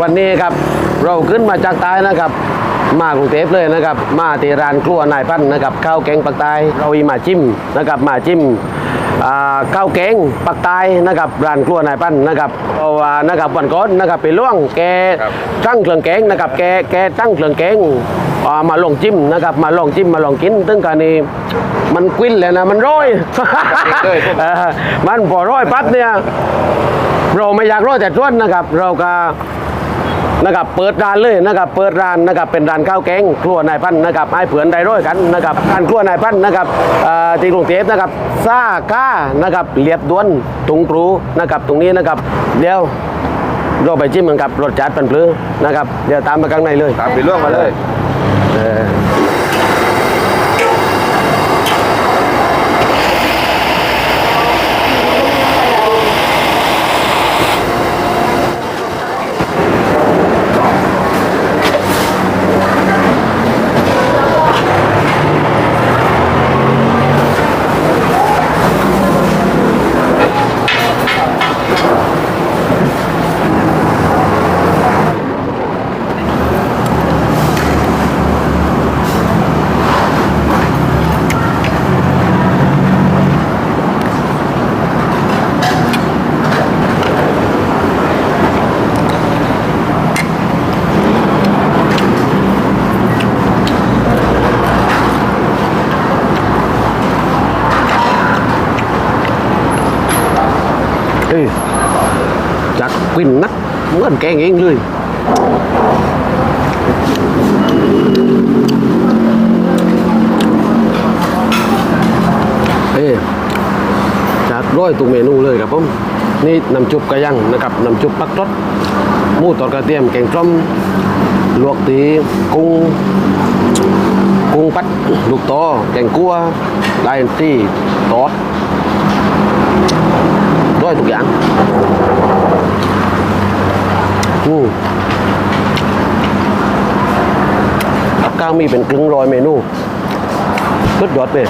วันนี้ครับเราขึ้นมาจากใต้นะครับ มากรุงเทพเลยนะครับ มาที่ร้านครัวนายพันธุ์นะครับข้าวแกงปักใต้เราอีมาจิ้มนะครับมาจิ้มอ่าข้าวแกงปักใต้นะครับร้านครัวนายพันธุ์นะครับเพราะว่านะครับวันก่อนนะครับไปล่วงแกตั้งเครื่องแกงนะครับแกแกตั้งเครื่องแกงอ่ามาลองจิ้มนะครับมาลองจิ้มมาลองกินตึงการนี้มันกวิ้นเลยนะมันร้อยเออมันพอร้อยปั๊บเนี่ย เราไม่อยากรอแต่ชวนนะครับ เราก็นะครับเปิดร้านเลยนะครับเปิดร้านนะครับเป็นร้านข้าวแกงครัวนายพันธุ์นะครับให้เผื่อนได้ร้อยกันนะครับร้านครัวนายพันธุ์นะครับเอ่อที่กรุงเทพนะครับซ่าก้านะครับเรียบด่วนตุงปรูนะครับตรงนี้นะครับ เดี๋ยวเราไปจิ้มกันกับรสจัดเป็นปลื้อนะครับเดี๋ยวตามมาข้างในเลยตามไปเรื่องมาเลย ออเฮ้ยจักกวินนักเหมือนแกงเองเลยเอ้จัดร้อยตุกเมนูเลยครับผมนี่น้ำจุบกระยังนะครับน้ำจุบปักรสหมูทอดกระเทียมแกงส้มลวกตีกุ้งกุ้งปัดลูกโตอแกงกัวลายตี้ตอด ทุกอย่างอืมก้างมีเป็นกึ่งรอยเมนูสุดยอดเลย